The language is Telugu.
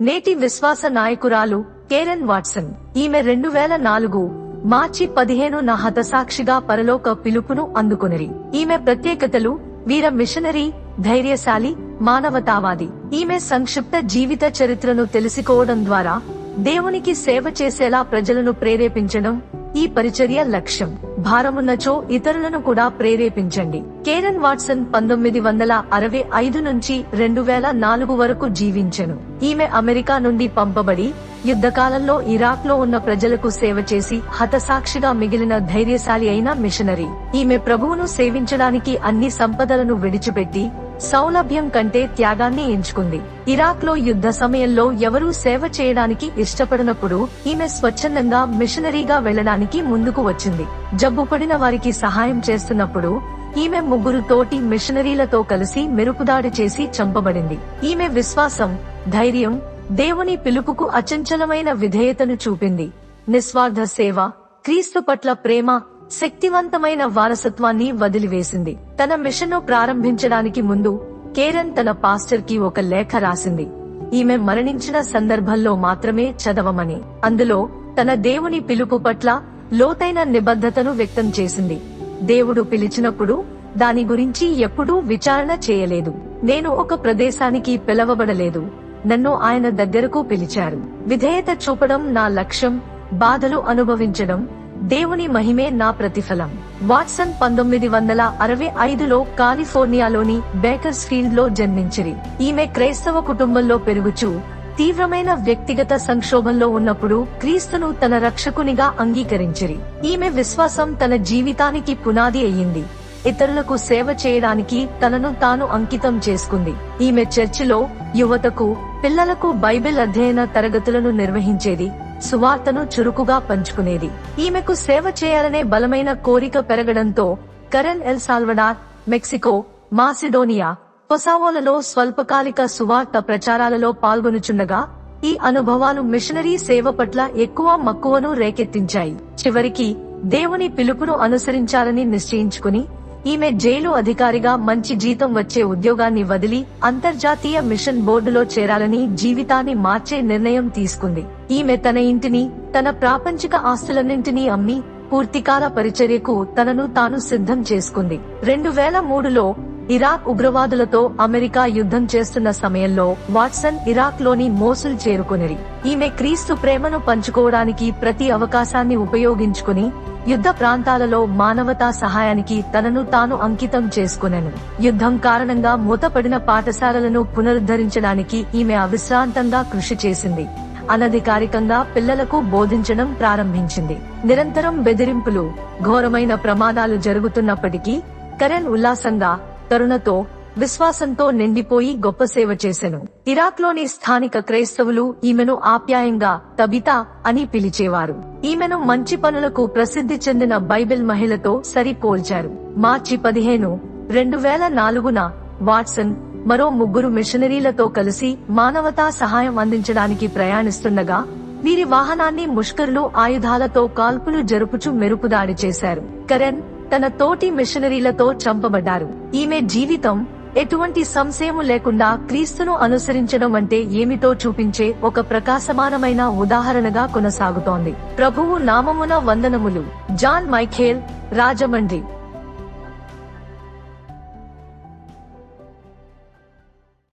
నేటి విశ్వాస నాయకురాలు కేరన్ వాట్సన్. ఈమె రెండు వేల నాలుగు మార్చి పదిహేనున హతసాక్షిగా పరలోక పిలుపును అందుకునిరి. ఈమె ప్రత్యేకతలు వీర మిషనరీ ధైర్యశాలి మానవతావాది. ఈమె సంక్షిప్త జీవిత చరిత్రను తెలుసుకోవడం ద్వారా దేవునికి సేవ చేసేలా ప్రజలను ప్రేరేపించడం ఈ పరిచర్య లక్ష్యం. భారమున్నచో ఇతరులను కూడా ప్రేరేపించండి. కేరన్ వాట్సన్ పంతొమ్మిది వందల అరవై ఐదు నుంచి రెండు వేల నాలుగు వరకు జీవించెను. ఈమె అమెరికా నుండి పంపబడి యుద్ధకాలంలో ఇరాక్లో ఉన్న ప్రజలకు సేవ చేసి హతసాక్షిగా మిగిలిన ధైర్యశాలి అయిన మిషనరీ. ఈమె ప్రభువును సేవించడానికి అన్ని సంపదలను విడిచిపెట్టి సౌలభ్యం కంటే త్యాగాన్ని ఎంచుకుంది. ఇరాక్లో యుద్ధ సమయంలో ఎవరూ సేవ చేయడానికి ఇష్టపడినప్పుడు ఈమె స్వచ్ఛందంగా మిషనరీగా వెళ్ళడానికి ముందుకు వచ్చింది. జబ్బుపడిన వారికి సహాయం చేస్తున్నప్పుడు ఈమె ముగ్గురు తోటి మిషనరీలతో కలిసి మెరుపుదాడి చేసి చంపబడింది. ఈమె విశ్వాసం ధైర్యం దేవుని పిలుపుకు అచంచలమైన విధేయతను చూపింది. నిస్వార్థ సేవ క్రీస్తు పట్ల ప్రేమ శక్తివంతమైన వారసత్వాన్ని వదిలివేసింది. తన మిషన్ను ప్రారంభించడానికి ముందు కేరన్ తన పాస్టర్కి ఒక లేఖ రాసింది. ఈమె మరణించిన సందర్భంలో మాత్రమే చదవమని. అందులో తన దేవుని పిలుపు పట్ల లోతైన నిబద్ధతను వ్యక్తం చేసింది. దేవుడు పిలిచినప్పుడు దాని గురించి ఎప్పుడూ విచారణ చేయలేదు. నేను ఒక ప్రదేశానికి పిలవబడలేదు. నన్ను ఆయన దగ్గరకు పిలిచారు. విధేయత చూపడం నా లక్ష్యం బాధలు అనుభవించడం దేవుని మహిమే నా ప్రతిఫలం. వాట్సన్ పంతొమ్మిది వందల అరవై ఐదులో కాలిఫోర్నియాలోని బేకర్స్ ఫీల్డ్లో జన్మించిరి. ఈమె క్రైస్తవ కుటుంబంలో పెరుగుచూ తీవ్రమైన వ్యక్తిగత సంక్షోభంలో ఉన్నప్పుడు క్రీస్తును తన రక్షకునిగా అంగీకరించిరి. ఈమె విశ్వాసం తన జీవితానికి పునాది అయ్యింది. ఇతరులకు సేవ చేయడానికి తనను తాను అంకితం చేసుకుంది. ఈమె చర్చిలో యువతకు పిల్లలకు బైబిల్ అధ్యయన తరగతులను నిర్వహించేది సువార్తను చురుకుగా పంచుకునేది. ఈమెకు సేవ చేయాలనే బలమైన కోరిక పెరగడంతో current L Salvador Mexico Macedonia కొసావోలలో స్వల్పకాలిక సువార్త ప్రచారాలలో పాల్గొనుచుండగా ఈ అనుభవాలు మిషనరీ సేవ పట్ల ఎక్కువ మక్కువను రేకెత్తించాయి. చివరికి దేవుని పిలుపును అనుసరించాలని నిశ్చయించుకుని ఈమె జైలు అధికారిగా మంచి జీతం వచ్చే ఉద్యోగాన్ని వదిలి అంతర్జాతీయ మిషన్ బోర్డులో చేరాలని జీవితాన్ని మార్చే నిర్ణయం తీసుకుంది. ఈమె తన ఇంటిని తన ప్రాపంచిక ఆస్తులన్నింటినీ అమ్మి పూర్తికాల పరిచర్యకు తనను తాను సిద్ధం చేసుకుంది. రెండు వేల మూడులో ఇరాక్ ఉగ్రవాదులతో అమెరికా యుద్ధం చేస్తున్న సమయంలో వాట్సన్ ఇరాక్లోని మోసుల్ చేరుకునిరి ఈమె క్రీస్తు ప్రేమను పంచుకోవడానికి ప్రతి అవకాశాన్ని ఉపయోగించుకుని యుద్ధ ప్రాంతాలలో మానవతా సహాయానికి తనను తాను అంకితం చేసుకునెను. యుద్ధం కారణంగా మూతపడిన పాఠశాలలను పునరుద్ధరించడానికి ఈమె అవిశ్రాంతంగా కృషి చేసింది. అనధికారికంగా పిల్లలకు బోధించడం ప్రారంభించింది. నిరంతరం బెదిరింపులు ఘోరమైన ప్రమాదాలు జరుగుతున్నప్పటికీ కరెన్ ఉల్లాసంగా తరుణతో విశ్వాసంతో నిండిపోయి గొప్ప సేవ చేసెను. ఇరాక్లోని స్థానిక క్రైస్తవులు ఈమెను ఆప్యాయంగా తబితా అని పిలిచేవారు. ఈమెను మంచి పనులకు ప్రసిద్ధి చెందిన బైబిల్ మహిళతో సరిపోల్చారు. మార్చి పదిహేను రెండు వేల నాలుగున వాట్సన్ మరో ముగ్గురు మిషనరీలతో కలిసి మానవతా సహాయం అందించడానికి ప్రయాణిస్తుండగా వీరి వాహనాన్ని ముష్కరులు ఆయుధాలతో కాల్పులు జరుపుచు మెరుపుదాడి చేశారు. కరణ్ తన తోటి మిషనరీలతో చంపబడ్డారు. ఈమె జీవితం ఎటువంటి సంశయము లేకుండా క్రీస్తును అనుసరించడం అంటే ఏమిటో చూపించే ఒక ప్రకాశమానమైన ఉదాహరణగా కొనసాగుతోంది. ప్రభువు నామమున వందనములు. John Michael Rajahmundry.